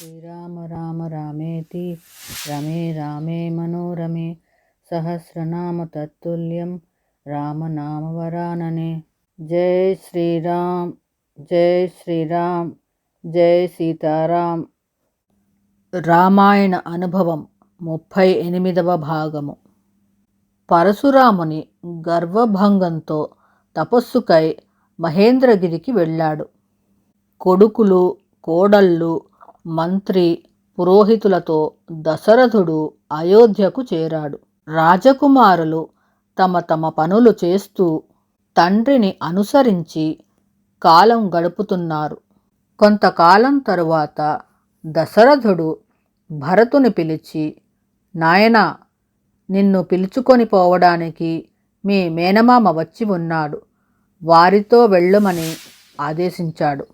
శ్రీరామ రామ రామేతి రమే రామే మనోరమే సహస్రనామ తత్తుల్యం రామనామవరాననే జై శ్రీరామ్ జై శ్రీరామ్ జై సీతారాం రామాయణ అనుభవం ముప్పై ఎనిమిదవ భాగము. పరశురాముని గర్వభంగంతో తపస్సుకై మహేంద్రగిరికి వెళ్ళాడు. కొడుకులు కోడళ్ళు మంత్రి పురోహితులతో దశరథుడు అయోధ్యకు చేరాడు. రాజకుమారులు తమ తమ పనులు చేస్తూ తండ్రిని అనుసరించి కాలం గడుపుతున్నారు. కొంతకాలం తరువాత దశరథుడు భరతుని పిలిచి నాయనా నిన్ను పిలుచుకొని పోవడానికి మీ మేనమామ వచ్చి ఉన్నాడు. వారితో వెళ్ళమని ఆదేశించాడు.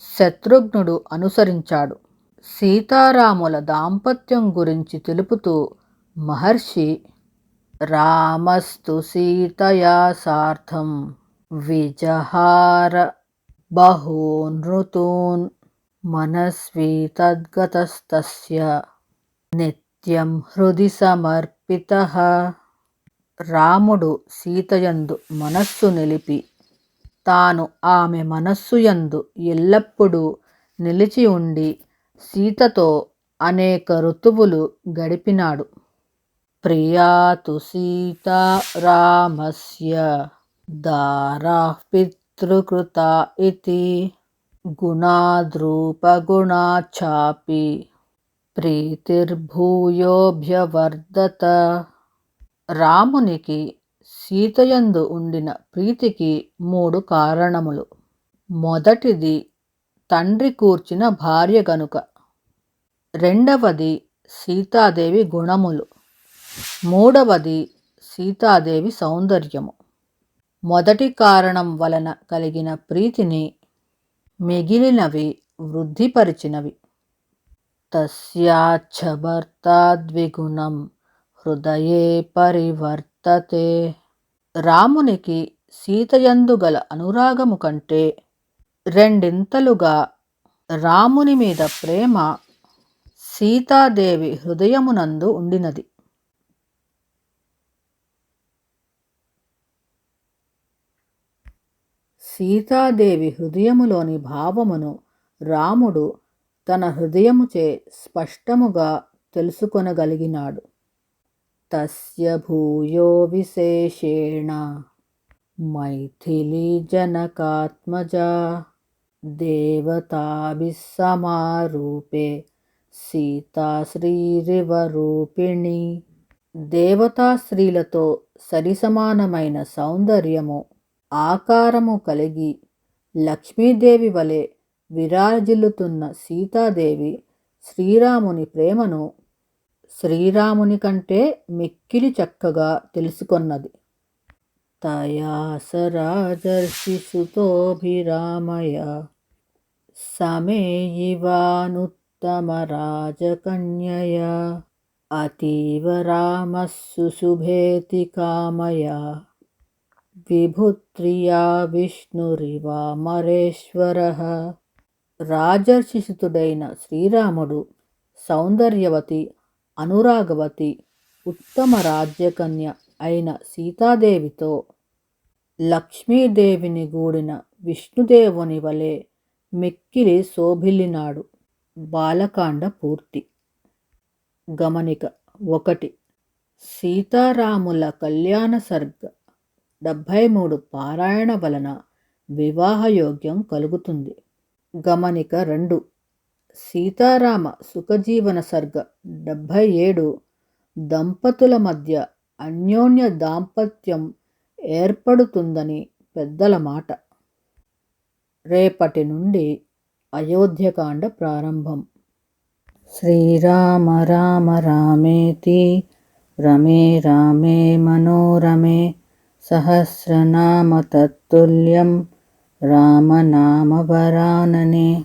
శత్రుఘ్నుడు అనుసరించాడు. సీతారాముల దాంపత్యం గురించి తెలుపుతూ మహర్షి రామస్తు సీతయా సార్థం విజహార బహూనృతూన్ మనస్వీ తద్గతస్తస్య నిత్యం హృది సమర్పిత. రాముడు సీతయందు మనస్సు నిలిపి తాను ఆమె మనస్సుయందు ఎల్లప్పుడూ నిలిచి ఉండి సీతతో అనేక ఋతువులు గడిపినాడు. ప్రియాతు సీత రామస్య దారా పితృకృత ఇది గుణాద్రూపగుణాచాపి ప్రీతిర్భూయోభ్యవర్ధత రామునికి సీతయందు ఉండిన ప్రీతికి మూడు కారణములు. మొదటిది తండ్రి కూర్చిన భార్య గనుక. రెండవది సీతాదేవి గుణములు. మూడవది సీతాదేవి సౌందర్యము. మొదటి కారణం వలన కలిగిన ప్రీతిని మిగిలినవి వృద్ధిపరిచినవి. తస్యాచ్ఛ భర్తాద్విగుణం హృదయే పరివర్తతే. రామునికి సీతయందు గల అనురాగము కంటే రెండింతలుగా రాముని మీద ప్రేమ సీతాదేవి హృదయమునందు ఉండినది. సీతాదేవి హృదయములోని భావమును రాముడు తన హృదయముచే స్పష్టముగా తెలుసుకొనగలిగినాడు. తస్య భూయో విశేషేణ మైథిలీజనకాత్మజా దేవతాభిः సమారూపే సీతాశ్రీరివరూపిణి దేవతా స్త్రీలతో సరిసమానమైన సౌందర్యము ఆకారము కలిగి లక్ష్మీదేవి వలె విరాజిల్లుతున్న సీతాదేవి శ్రీరాముని ప్రేమను శ్రీరాముని కంటే మిక్కిలి చక్కగా తెలుసుకొన్నది. తయాసరాజర్షిసుతోభిరామయ సమే ఇవానుత్తమ రాజకన్యయ అతీవ రామः సుశుభేతి కామయా విభుత్రియా విష్ణురివామరేశ్వరः రాజర్షిసుతుడైన శ్రీరాముడు సౌందర్యవతి అనురాగవతి ఉత్తమ రాజ్యకన్య అయిన సీతాదేవితో లక్ష్మీదేవిని గూడిన విష్ణుదేవుని వలె మిక్కిలి శోభిల్లినాడు బాలకాండ పూర్తి. గమనిక ఒకటి సీతారాముల కళ్యాణ సర్గ డెబ్భై మూడు పారాయణ వలన వివాహయోగ్యం కలుగుతుంది. గమనిక రెండు సీతారామ సుఖజీవన సర్గ డెబ్భై ఏడు దంపతుల మధ్య అన్యోన్య దాంపత్యం ఏర్పడుతుందని పెద్దల మాట. రేపటి నుండి అయోధ్యకాండ ప్రారంభం. శ్రీరామ రామ రామేతి రమే రామే మనోరమే సహస్రనామ తత్తుల్యం రామనామవరాననే